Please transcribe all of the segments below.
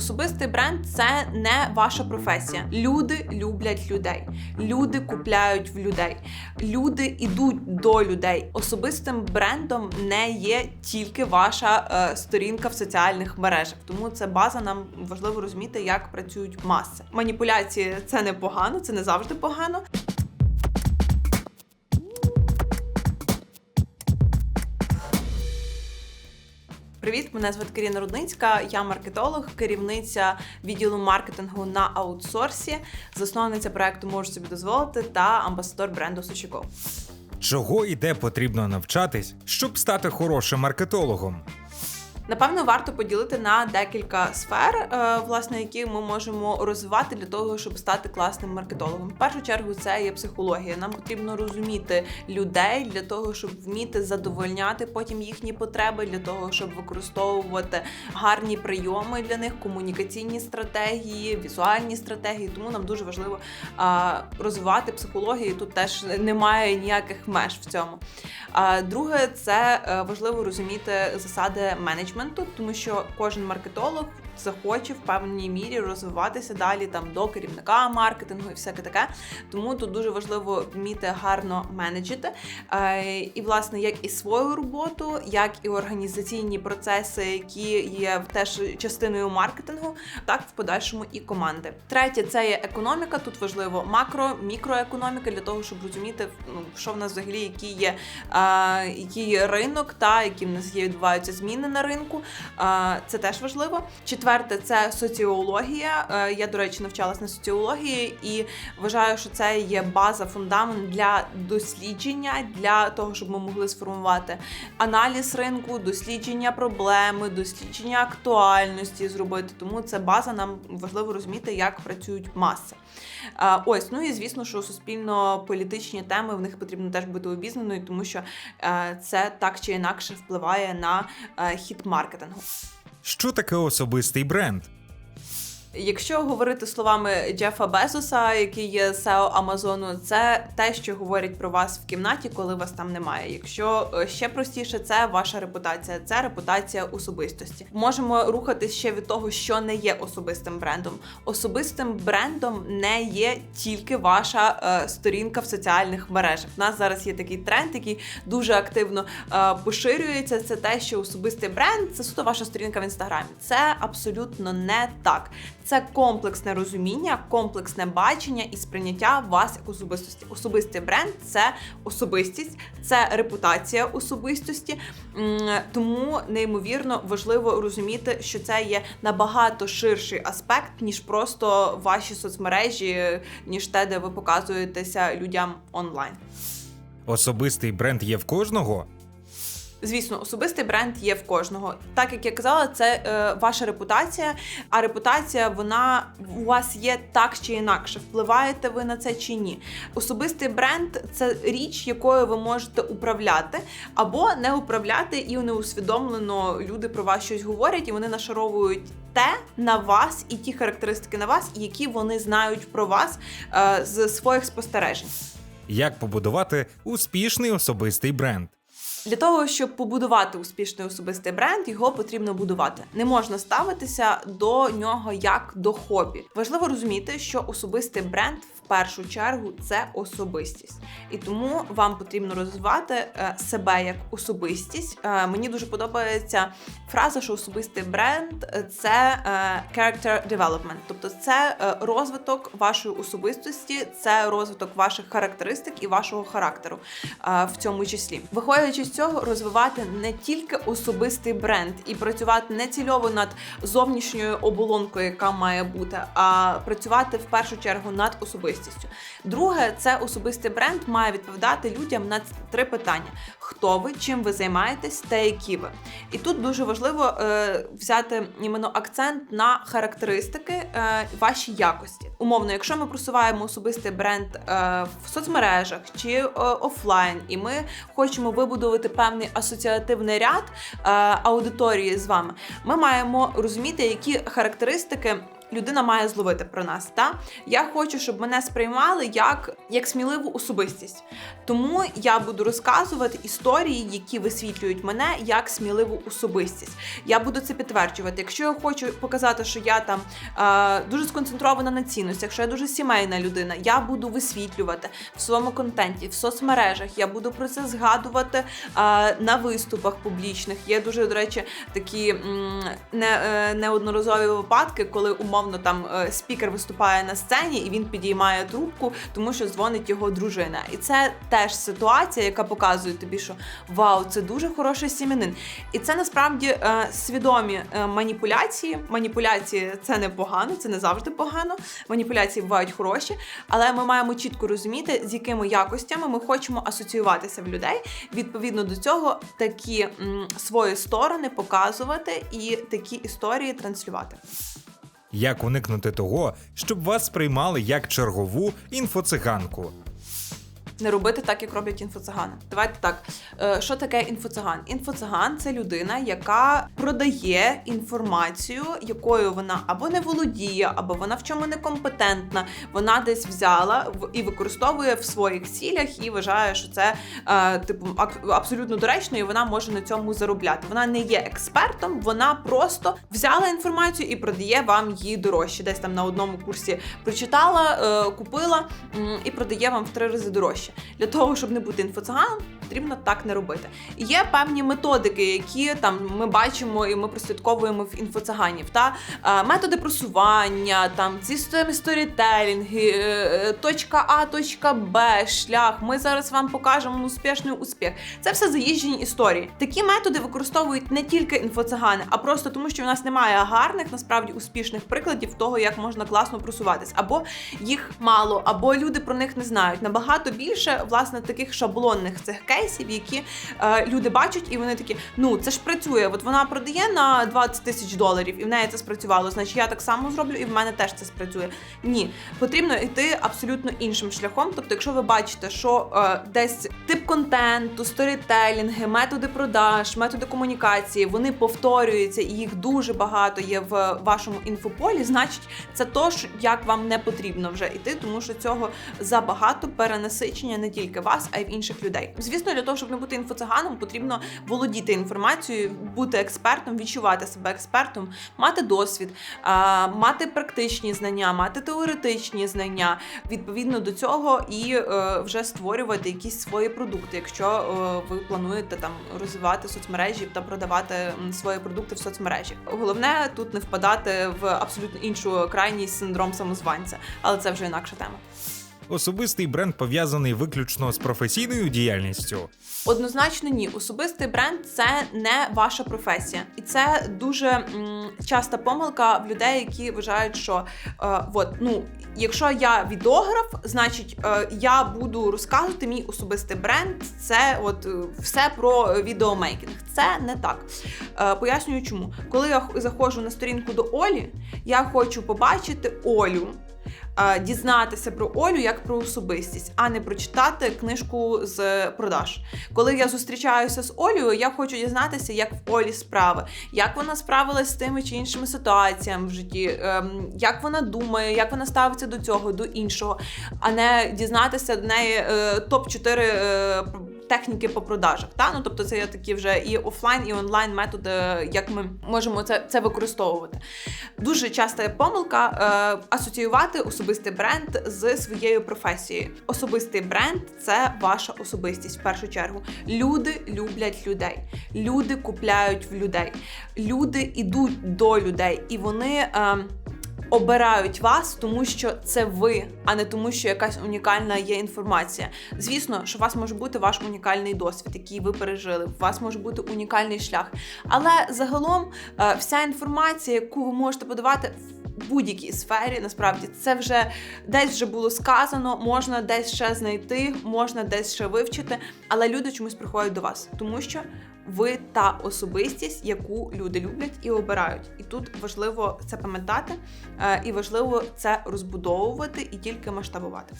особистий бренд це не ваша професія. Люди люблять людей, люди купляють в людей, люди йдуть до людей. Особистим брендом не є тільки ваша е, сторінка в соціальних мережах. Тому це база. Нам важливо розуміти, як працюють маси. Маніпуляції це не погано, це не завжди погано. Привіт, мене звати Каріна Рудницька. Я маркетолог, керівниця відділу маркетингу на аутсорсі, засновниця проекту Можу собі дозволити та амбасадор бренду Сушіко. Чого і де потрібно навчатись, щоб стати хорошим маркетологом? Напевно, варто поділити на декілька сфер, е, власне, які ми можемо розвивати для того, щоб стати класним маркетологом. В першу чергу це є психологія. Нам потрібно розуміти людей для того, щоб вміти задовольняти потім їхні потреби, для того, щоб використовувати гарні прийоми для них, комунікаційні стратегії, візуальні стратегії. Тому нам дуже важливо розвивати психологію. Тут теж немає ніяких меж в цьому. Друге, це е, важливо розуміти засади менеджменту, тому що кожен маркетолог захоче в певній мірі розвиватися далі там до керівника маркетингу і всяке таке. Тому тут дуже важливо вміти гарно менеджити. Е, І, власне, як і свою роботу, як і організаційні процеси, які є теж частиною маркетингу, так в подальшому і команди. Третє це є економіка. Тут важливо макро, мікроекономіка для того, щоб розуміти, ну що в нас взагалі, який є, е, який є ринок, та які в нас є відбуваються зміни на ринку. Е, це теж важливо. Четверте це соціологія. Е, я, до речі, навчалась на соціології і вважаю, що це є база, фундамент для дослідження, для того, щоб ми могли сформувати аналіз ринку, дослідження проблеми, дослідження актуальності зробити. Тому це база. Нам важливо розуміти, як працюють маси. Ось, ну і звісно, що суспільно-політичні теми в них потрібно теж бути обізнаною, тому що е, це так чи інакше впливає на е, хід маркетингу. Що таке особистий бренд? Якщо говорити словами Джефа Безоса, який є SEO Амазону, це те, що говорять про вас в кімнаті, коли вас там немає. Якщо е, ще простіше, це ваша репутація, це репутація особистості. Можемо рухатись ще від того, що не є особистим брендом. Особистим брендом не є тільки ваша е, сторінка в соціальних мережах. У нас зараз є такий тренд, який дуже активно е, поширюється. Це те, що особистий бренд це суто ваша сторінка в інстаграмі. Це абсолютно не так. Це комплексне розуміння, комплексне бачення і сприйняття вас як особистості. Особистий бренд це особистість, це репутація особистості. Тому неймовірно важливо розуміти, що це є набагато ширший аспект, ніж просто ваші соцмережі, ніж те, де ви показуєтеся людям онлайн. Особистий бренд є в кожного? Звісно, особистий бренд є в кожного. Так як я казала, це е, ваша репутація. А репутація вона у вас є так чи інакше. Впливаєте ви на це чи ні? Особистий бренд це річ, якою ви можете управляти, або не управляти, і неусвідомлено люди про вас щось говорять, і вони нашаровують те на вас і ті характеристики на вас, які вони знають про вас е, з своїх спостережень. Як побудувати успішний особистий бренд? Для того, щоб побудувати успішний особистий бренд, його потрібно будувати. Не можна ставитися до нього як до хобі. Важливо розуміти, що особистий бренд в першу чергу це особистість, і тому вам потрібно розвивати е, себе як особистість. Е, Мені дуже подобається фраза, що особистий бренд це е, character development, тобто це розвиток вашої особистості, це розвиток ваших характеристик і вашого характеру в цьому числі. Виходячи цього, розвивати не тільки особистий бренд і працювати не цільово над зовнішньою оболонкою, яка має бути, а працювати в першу чергу над особистістю. Друге, це особистий бренд має відповідати людям на три питання: хто ви, чим ви займаєтесь та які ви. І тут дуже важливо е, взяти іменно акцент на характеристики е, ваші якості. Умовно, якщо ми просуваємо особистий бренд е, в соцмережах чи е, офлайн, і ми хочемо вибудувати певний асоціативний ряд е, аудиторії з вами, ми маємо розуміти, які характеристики людина має зловити про нас. Та я хочу, щоб мене сприймали як, як сміливу особистість. Тому я буду розказувати історії, які висвітлюють мене як сміливу особистість. Я буду це підтверджувати. Якщо я хочу показати, що я там е, дуже сконцентрована на цінностях, що я дуже сімейна людина, я буду висвітлювати в своєму контенті, в соцмережах. Я буду про це згадувати е, на виступах публічних. Є дуже, до речі, такі м, не, е, неодноразові випадки, коли умовно там е, спікер виступає на сцені і він підіймає трубку, тому що дзвонить його дружина. І це теж ситуація, яка показує тобі, що вау, це дуже хороший сім'янин. І це насправді е, свідомі е, маніпуляції. Маніпуляції це не погано, це не завжди погано. Маніпуляції бувають хороші, але ми маємо чітко розуміти, з якими якостями ми хочемо асоціюватися в людей. Відповідно до цього, такі м, свої сторони показувати і такі історії транслювати. Як уникнути того, щоб вас сприймали як чергову інфоциганку? Не робити так, як роблять інфоцигани. Давайте так. Е, Що таке інфоциган? Інфоциган це людина, яка продає інформацію, якою вона або не володіє, або вона в чому некомпетентна. Вона десь взяла і використовує в своїх цілях і вважає, що це е, типу абсолютно доречно, і вона може на цьому заробляти. Вона не є експертом, вона просто взяла інформацію і продає вам її дорожче. Десь там на одному курсі прочитала, е, купила і продає вам в три рази дорожче. Для того, щоб не бути інфоциганом, потрібно так не робити. Є певні методики, які там ми бачимо і ми прослідковуємо в інфоциганів. Та е, методи просування, там ці самі сторітелінги, е, е, точка А, точка Б, шлях. Ми зараз вам покажемо успішний успіх. Це все заїжджені історії. Такі методи використовують не тільки інфоцигани, а просто тому, що в нас немає гарних, насправді успішних прикладів того, як можна класно просуватись, або їх мало, або люди про них не знають. Набагато більше власне таких шаблонних цих кейсів, які е, люди бачать, і вони такі: ну це ж працює. От вона продає на 20 тисяч доларів, і в неї це спрацювало. Значить, я так само зроблю, і в мене теж це спрацює. Ні, потрібно йти абсолютно іншим шляхом. Тобто, якщо ви бачите, що е, десь тип контенту, сторітелінги, методи продаж, методи комунікації, вони повторюються, і їх дуже багато є в вашому інфополі. Значить, це то, що як вам не потрібно вже йти, тому що цього забагато перенасичення не тільки вас, а й в інших людей. Звісно, для того, щоб не бути інфоциганом, потрібно володіти інформацією, бути експертом, відчувати себе експертом, мати досвід, мати практичні знання, мати теоретичні знання. Відповідно до цього і е, вже створювати якісь свої продукти, якщо е, ви плануєте там розвивати соцмережі та продавати свої продукти в соцмережі. Головне тут не впадати в абсолютно іншу крайність синдром самозванця, але це вже інакша тема. Особистий бренд пов'язаний виключно з професійною діяльністю. Однозначно, ні. Особистий бренд це не ваша професія, і це дуже м, часта помилка в людей, які вважають, що е, от, ну, якщо я відеограф, значить е, я буду розказувати мій особистий бренд. Це от е, все про відеомейкінг. Це не так. Е, пояснюю, чому. Коли я заходжу на сторінку до Олі, я хочу побачити Олю. Е, Дізнатися про Олю як про особистість, а не прочитати книжку з продаж. Коли я зустрічаюся з Олею, я хочу дізнатися, як в Олі справи, як вона справилась з тими чи іншими ситуаціями в житті, ем, як вона думає, як вона ставиться до цього, до іншого, а не дізнатися до неї е, топ 4 е, техніки по продажах. Та? Ну, тобто це є такі вже і офлайн, і онлайн методи, як ми можемо це, це використовувати. Дуже часта помилка е, асоціювати особистий бренд з своєю професією. Особистий бренд це ваша особистість в першу чергу. Люди люблять людей, люди купляють в людей, люди йдуть до людей, і вони. Е, Обирають вас, тому що це ви, а не тому, що якась унікальна є інформація. Звісно, що у вас може бути ваш унікальний досвід, який ви пережили. У вас може бути унікальний шлях. Але загалом е, вся інформація, яку ви можете подавати будь-якій сфері, насправді це вже десь вже було сказано, можна десь ще знайти, можна десь ще вивчити. Але люди чомусь приходять до вас, тому що ви та особистість, яку люди люблять і обирають. І тут важливо це пам'ятати, е, і важливо це розбудовувати і тільки масштабувати.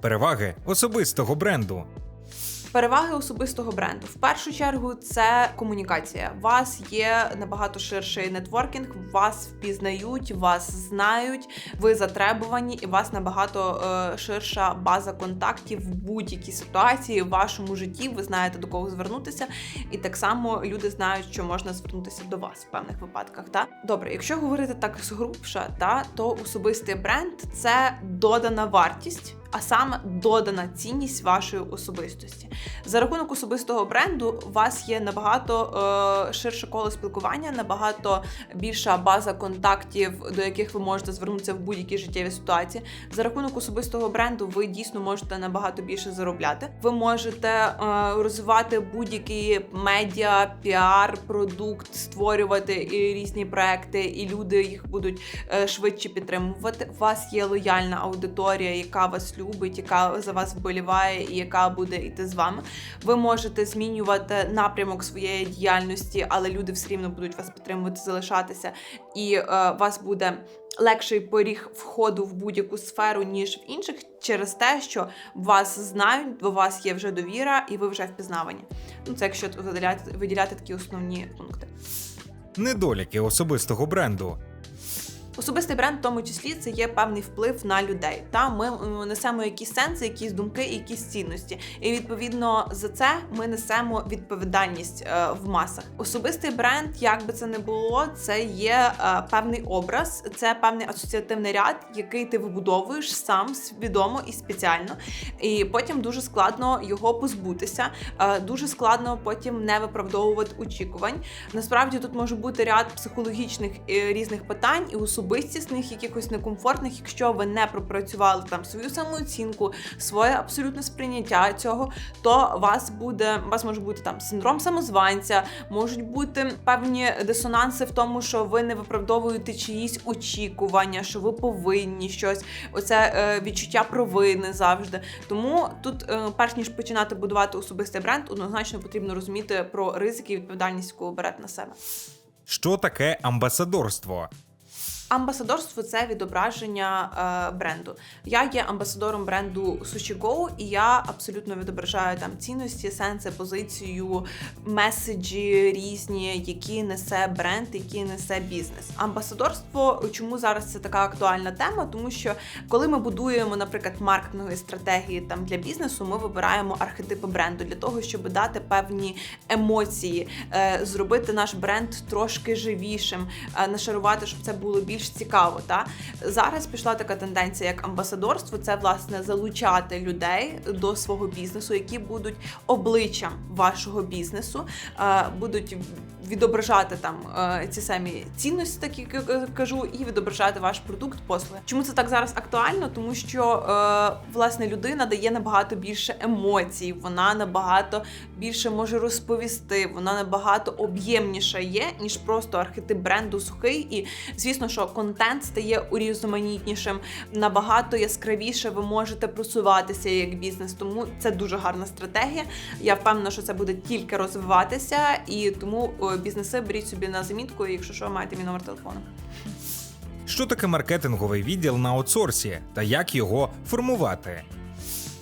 Переваги особистого бренду. Переваги особистого бренду. В першу чергу це комунікація. У вас є набагато ширший нетворкінг, вас впізнають, вас знають, ви затребувані, і у вас набагато е, ширша база контактів в будь-якій ситуації в вашому житті. Ви знаєте до кого звернутися, і так само люди знають, що можна звернутися до вас в певних випадках. Та добре, якщо говорити так згрубше, та то особистий бренд це додана вартість а саме додана цінність вашої особистості. За рахунок особистого бренду у вас є набагато е, ширше коло спілкування, набагато більша база контактів, до яких ви можете звернутися в будь-якій життєвій ситуації. За рахунок особистого бренду ви дійсно можете набагато більше заробляти. Ви можете е, розвивати будь-які медіа, піар, продукт, створювати і різні проекти, і люди їх будуть е, швидше підтримувати. У вас є лояльна аудиторія, яка вас любить, яка за вас вболіває і яка буде йти з вами. Ви можете змінювати напрямок своєї діяльності, але люди все рівно будуть вас підтримувати, залишатися, і е, вас буде легший поріг входу в будь-яку сферу, ніж в інших, через те, що вас знають, до вас є вже довіра, і ви вже впізнавані. Ну це якщо виділяти, виділяти такі основні пункти. Недоліки особистого бренду. Особистий бренд, в тому числі, це є певний вплив на людей. Та ми несемо якісь сенси, якісь думки, якісь цінності. І відповідно за це ми несемо відповідальність е, в масах. Особистий бренд, як би це не було, це є е, певний образ, це певний асоціативний ряд, який ти вибудовуєш сам свідомо і спеціально. І потім дуже складно його позбутися. Е, дуже складно потім не виправдовувати очікувань. Насправді тут може бути ряд психологічних е, різних питань і особистісних, якихось некомфортних, якщо ви не пропрацювали там свою самооцінку, своє абсолютне сприйняття цього, то вас буде вас може бути там синдром самозванця, можуть бути певні дисонанси в тому, що ви не виправдовуєте чиїсь очікування, що ви повинні щось. Оце е, відчуття провини завжди. Тому тут, е, перш ніж починати будувати особистий бренд, однозначно потрібно розуміти про ризики і відповідальність, яку берете на себе. Що таке амбасадорство? Амбасадорство це відображення е, бренду. Я є амбасадором бренду Sushi Go, і я абсолютно відображаю там цінності, сенси, позицію, меседжі різні, які несе бренд, які несе бізнес. Амбасадорство, чому зараз це така актуальна тема? Тому що коли ми будуємо, наприклад, маркетингові стратегії там для бізнесу, ми вибираємо архетипи бренду для того, щоб дати певні емоції, е, зробити наш бренд трошки живішим, е, нашарувати, щоб це було більш цікаво. Та зараз пішла така тенденція, як амбасадорство. Це власне залучати людей до свого бізнесу, які будуть обличчям вашого бізнесу, е, будуть відображати там е, ці самі цінності, так як я кажу, і відображати ваш продукт, послуги. Чому це так зараз актуально? Тому що е, власне людина дає набагато більше емоцій, вона набагато більше може розповісти, вона набагато об'ємніша є, ніж просто архетип бренду сухий. І звісно, що контент стає урізноманітнішим, набагато яскравіше ви можете просуватися як бізнес. Тому це дуже гарна стратегія. Я впевнена, що це буде тільки розвиватися, і тому е, бізнеси беріть собі на замітку, якщо що, маєте мій номер телефону. Що таке маркетинговий відділ на аутсорсі та як його формувати?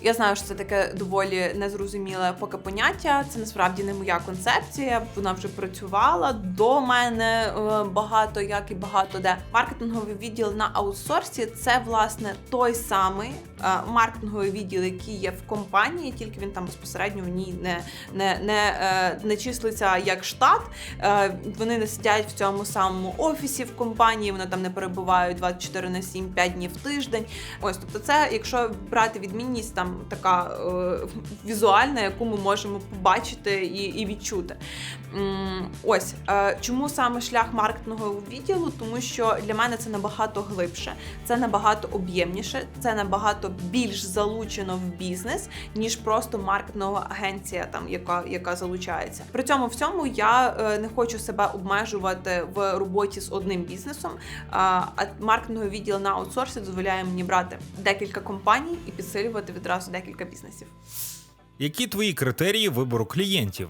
Я знаю, що це таке доволі незрозуміле поки поняття. Це насправді не моя концепція. Вона вже працювала до мене е, багато, як і багато де. Маркетинговий відділ на аутсорсі це власне той самий е, маркетинговий відділ, який є в компанії, тільки він там безпосередньо в ній не, не, не, е, не числиться як штат. Вони не сидять в цьому самому офісі в компанії, вони там не перебувають 24 на 7, 5 днів в тиждень. Ось, тобто, це якщо брати відмінність там така е, візуальна, яку ми можемо побачити і, і відчути. Ось е, чому саме шлях маркетингового відділу? Тому що для мене це набагато глибше, це набагато об'ємніше, це набагато більш залучено в бізнес, ніж просто маркетингова агенція, там яка, яка залучається. При цьому всьому я е, не хочу себе обмежувати в роботі з одним бізнесом. А маркетинговий відділ на аутсорсі дозволяє мені брати декілька компаній і підсилювати відразу декілька бізнесів. Які твої критерії вибору клієнтів?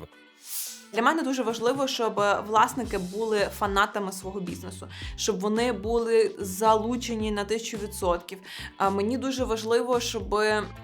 Для мене дуже важливо, щоб власники були фанатами свого бізнесу, щоб вони були залучені на тисячу відсотків. А Мені дуже важливо, щоб,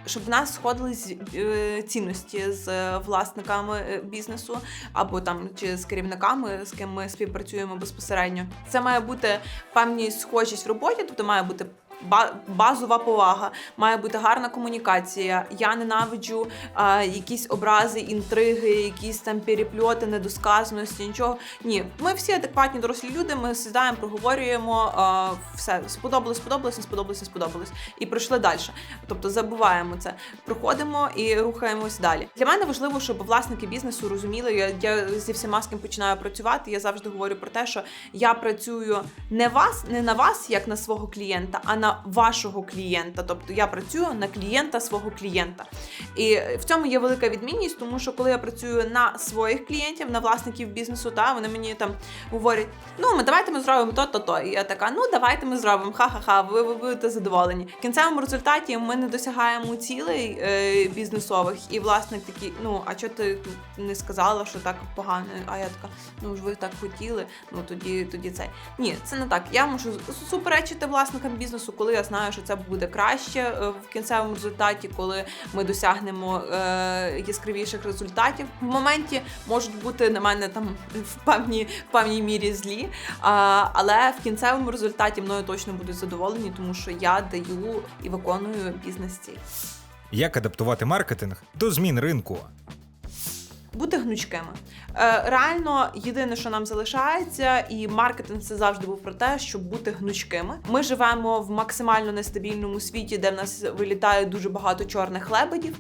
щоб в нас сходились е, цінності з власниками е, бізнесу або там чи з керівниками, з ким ми співпрацюємо безпосередньо. Це має бути певні схожість в роботі, тобто має бути. Ба- Базова повага, має бути гарна комунікація. Я ненавиджу а, якісь образи, інтриги, якісь там перепльоти, недосказаності, нічого. Ні, ми всі адекватні дорослі люди. Ми сідаємо, проговорюємо. А, все сподобалось, сподобалось, не сподобалось, не сподобалось. І пройшли далі. Тобто забуваємо це, проходимо і рухаємось далі. Для мене важливо, щоб власники бізнесу розуміли. Я, я зі всіма з ким починаю працювати. Я завжди говорю про те, що я працюю не вас, не на вас, як на свого клієнта, а на вашого клієнта. Тобто я працюю на клієнта свого клієнта. І в цьому є велика відмінність, тому що коли я працюю на своїх клієнтів, на власників бізнесу, та вони мені там говорять: ну ми давайте ми зробимо то, то. І я така, ну давайте ми зробимо. Ха-ха-ха, ви, ви будете задоволені. В кінцевому результаті ми не досягаємо цілей е, бізнесових, і власник такий, ну а чого ти не сказала, що так погано? А я така, ну ж ви так хотіли, ну тоді, тоді цей. Ні, це не так. Я можу суперечити власникам бізнесу, коли я знаю, що це буде краще е, в кінцевому результаті, коли ми досягнемо е, яскравіших результатів. В моменті можуть бути на мене там в певній, в певній мірі злі, але в кінцевому результаті мною точно будуть задоволені, тому що я даю і виконую бізнес-ціль. Як адаптувати маркетинг до змін ринку? Бути гнучкими. Е, реально, єдине, що нам залишається, і маркетинг це завжди був про те, щоб бути гнучкими. Ми живемо в максимально нестабільному світі, де в нас вилітає дуже багато чорних лебедів,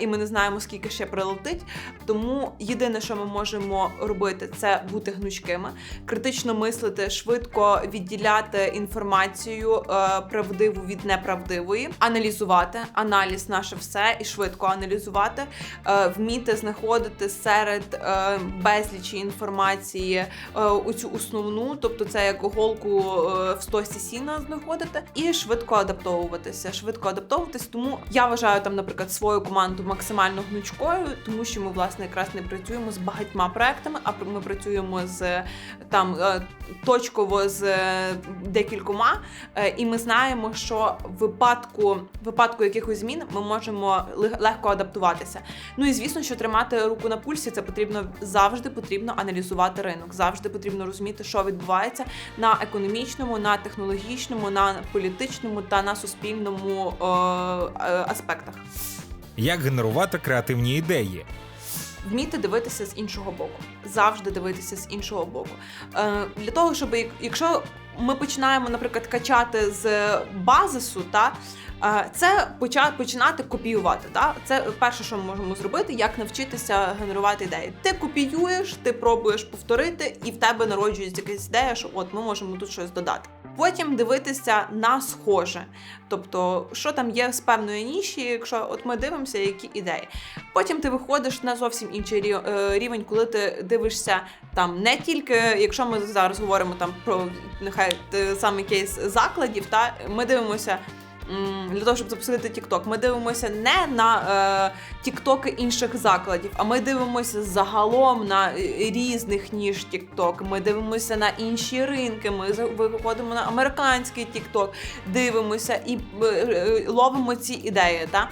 і ми не знаємо, скільки ще прилетить. Тому єдине, що ми можемо робити, це бути гнучкими, критично мислити, швидко відділяти інформацію е, правдиву від неправдивої, аналізувати аналіз наше все і швидко аналізувати, е, вміти знаходити серед е, безлічі інформації е, оцю основну, тобто це як голку е, в стосі сіна знаходити, і швидко адаптовуватися. Швидко адаптовуватися. Тому я вважаю там, наприклад, свою команду максимально гнучкою, тому що ми власне якраз не працюємо з багатьма проектами, а ми працюємо з там точково з декількома, і ми знаємо, що в випадку випадку якихось змін ми можемо легко адаптуватися. Ну і звісно, що тримати руку на пульсі це потрібно завжди потрібно аналізувати ринок. Завжди потрібно розуміти, що відбувається на економічному, на технологічному, на політичному та на суспільному е, е, аспектах. Як генерувати креативні ідеї? Вміти дивитися з іншого боку, завжди дивитися з іншого боку. Е, для того, щоб як- якщо ми починаємо, наприклад, качати з базису, та е, це починати копіювати. Та це перше, що ми можемо зробити, як навчитися генерувати ідеї. Ти копіюєш, ти пробуєш повторити, і в тебе народжується якась ідея, що от ми можемо тут щось додати. Потім дивитися на схоже, тобто, що там є з певної ніші, якщо от ми дивимося, які ідеї. Потім ти виходиш на зовсім інший е, рівень, коли ти дивишся там не тільки, якщо ми зараз говоримо там про нехай саме кейс закладів, та ми дивимося. Для того, щоб запустити TikTok, ми дивимося не на е, тіктоки інших закладів, а ми дивимося загалом на е, різних ніж TikTok. Ми дивимося на інші ринки. Ми виходимо на американський TikTok, дивимося і е, ловимо ці ідеї. Та?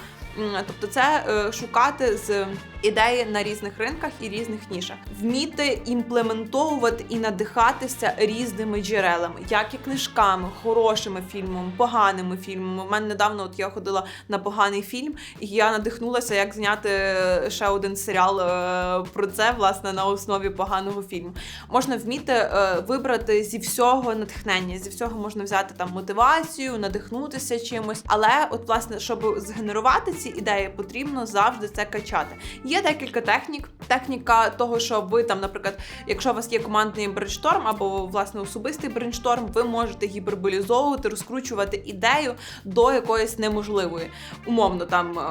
Тобто, це шукати з ідеї на різних ринках і різних нішах, вміти імплементовувати і надихатися різними джерелами, як і книжками, хорошими фільмами, поганими фільмами. У мене недавно от я ходила на поганий фільм, і я надихнулася, як зняти е, ще один серіал е, про це, власне, на основі поганого фільму. Можна вміти е, вибрати зі всього натхнення, зі всього можна взяти там мотивацію, надихнутися чимось. Але, от, власне, щоб згенерувати ці ідеї, потрібно завжди це качати. Є декілька технік. Техніка того, що ви там, наприклад, якщо у вас є командний брейншторм або власне особистий брейншторм, ви можете гіперболізовувати, розкручувати ідею до якоїсь неможливої. Умовно, там е,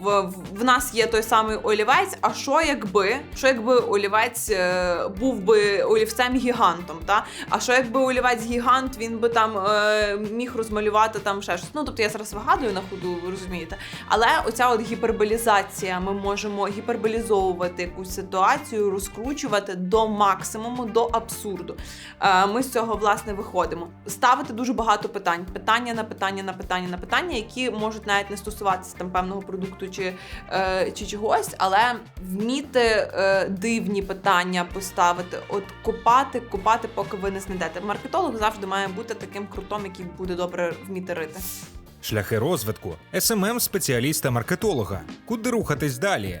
в, в, нас є той самий олівець. А що якби, що якби олівець е, був би олівцем гігантом? Та? А що якби олівець гігант, він би там е, міг розмалювати там ще щось. Ну тобто я зараз вигадую на ходу, розумієте. Але оця от гіперболізація, ми можемо гіперболізовувати якусь ситуацію, розкручувати до максимуму, до абсурду. Е, Ми з цього власне виходимо. Ставити дуже багато питань, питання на питання на питання на питання, які можуть навіть не стосуватися там певного продукту чи, е, чи чогось, але вміти е, дивні питання поставити, от копати, копати, поки ви не знайдете. Маркетолог завжди має бути таким крутом, який буде добре вміти рити. Шляхи розвитку, СММ спеціаліста маркетолога. Куди рухатись далі?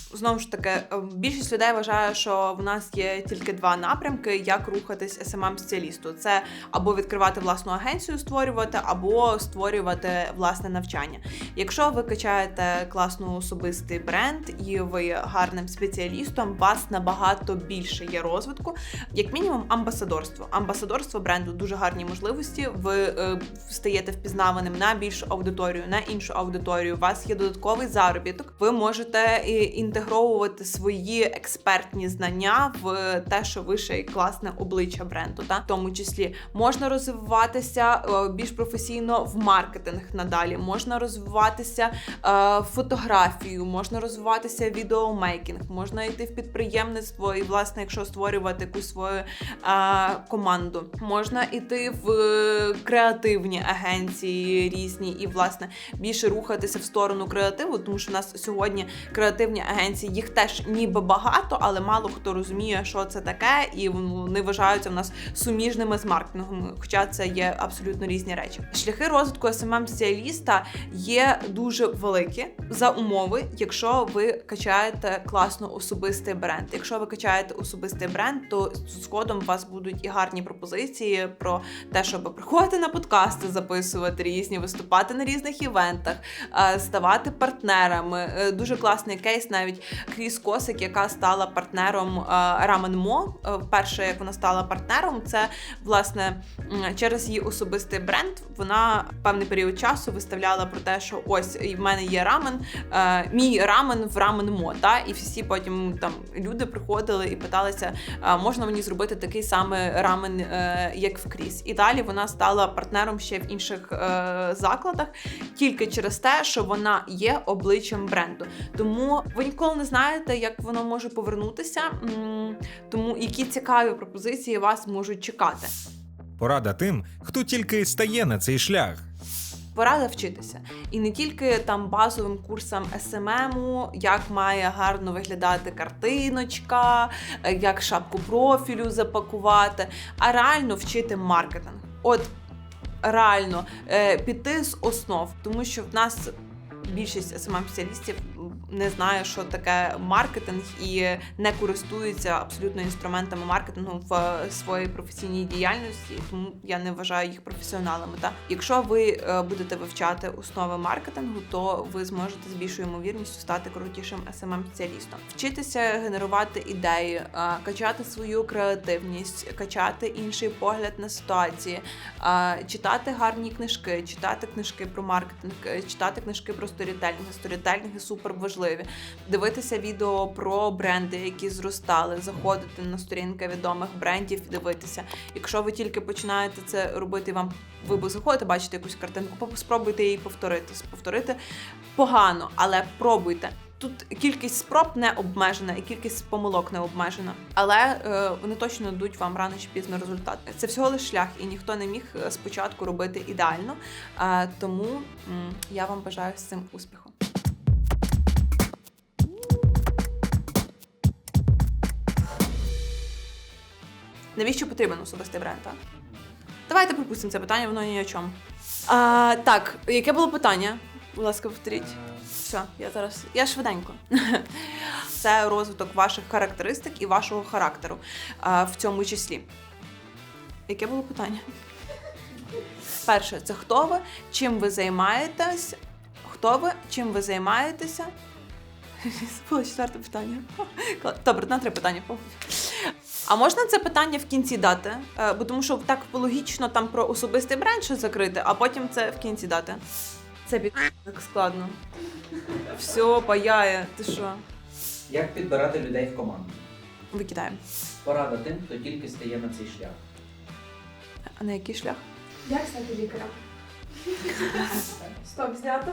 Знову ж таки, е, більшість людей вважає, що в нас є тільки два напрямки, як рухатись smm спеціалісту Це або відкривати власну агенцію, створювати, або створювати власне навчання. Якщо ви качаєте класно особистий бренд і ви гарним спеціалістом, вас набагато більше є розвитку, як мінімум, амбасадорство. Амбасадорство бренду дуже гарні можливості. Ви е, стаєте впізнаваним на більшу аудиторію, на іншу аудиторію. У вас є додатковий заробіток. Ви можете і інтегровувати свої експертні знання в те, що ви ще класне обличчя бренду. Та в тому числі можна розвиватися е, більш професійно в маркетинг надалі, можна розвиватися е, в фотографію, можна розвиватися відеомейкінг, можна йти в підприємництво і, власне, якщо створювати якусь свою е, команду, можна йти в е, креативні агенції різні і, власне, більше рухатися в сторону креативу, тому що в нас сьогодні креативні агенції, їх теж ніби багато, але мало хто розуміє, що це таке, і вони вважаються в нас суміжними з маркетингом, хоча це є абсолютно різні речі. Шляхи розвитку smm спеціаліста є дуже великі за умови, якщо ви качаєте класно особистий бренд. Якщо ви качаєте особистий бренд, то згодом у вас будуть і гарні пропозиції про те, щоб приходити на подкасти, записувати різні, виступати на різних івентах, е, ставати партнерами. Е, Дуже класний кейс, навіть Кріс Косик, яка стала партнером е, Ramen Mo. Е, як вона стала партнером, це власне через її особистий бренд. Вона певний період часу виставляла про те, що ось в мене є рамен, е, мій рамен в Ramen Mo, та і всі потім там люди приходили і питалися, можна мені зробити такий самий рамен, як в Кріс. І далі вона стала партнером ще в інших закладах, тільки через те, що вона є обличчям бренду. Тому ви ніколи не знаєте, як воно може повернутися. Тому які цікаві пропозиції вас можуть чекати. Порада тим, хто тільки стає на цей шлях. Порада вчитися. І не тільки там базовим курсам СММу, як має гарно виглядати картиночка, е, як шапку профілю запакувати, а реально вчити маркетинг. От реально е, піти з основ, тому що в нас. Більшість smm спеціалістів не знає, що таке маркетинг, і не користуються абсолютно інструментами маркетингу в е, своїй професійній діяльності, тому я не вважаю їх професіоналами. Та якщо ви е, будете вивчати основи маркетингу, то ви зможете з більшою ймовірністю стати крутішим smm спеціалістом вчитися генерувати ідеї, е, качати свою креативність, качати інший погляд на ситуації, читати гарні книжки, читати книжки про маркетинг, читати книжки про сторітелінг. Сторітелінги супер важливі. Дивитися відео про бренди, які зростали, заходити на сторінки відомих брендів, дивитися. Якщо ви тільки починаєте це робити, вам ви заходите, бачите якусь картинку, спробуйте її повторити. Повторити погано, але пробуйте. Тут кількість спроб не обмежена і кількість помилок не обмежена, але е, вони точно дадуть вам рано чи пізно результат. Це всього лиш шлях, і ніхто не міг е, спочатку робити ідеально. Е, тому м, я вам бажаю з цим успіху. Навіщо потрібен особистий бренд? А? Давайте пропустимо це питання, воно ні о чому. А, так, яке було питання? Будь ласка, повторіть. Все, я зараз. Я швиденько. Це розвиток ваших характеристик і вашого характеру а, в цьому числі. Яке було питання? Перше, це хто ви, чим ви займаєтесь, хто ви, чим ви займаєтеся. Забула четверте питання. Добре, на три питання. А можна це питання в кінці дати? Е, Бо тому що так логічно там про особистий бренд щось закрити, а потім це в кінці дати. Це під так складно. Все, паяє. Ти що? Як підбирати людей в команду? Викидаємо. Порада тим, хто тільки стає на цей шлях. А на який шлях? Як стати лікарем? Стоп, знято.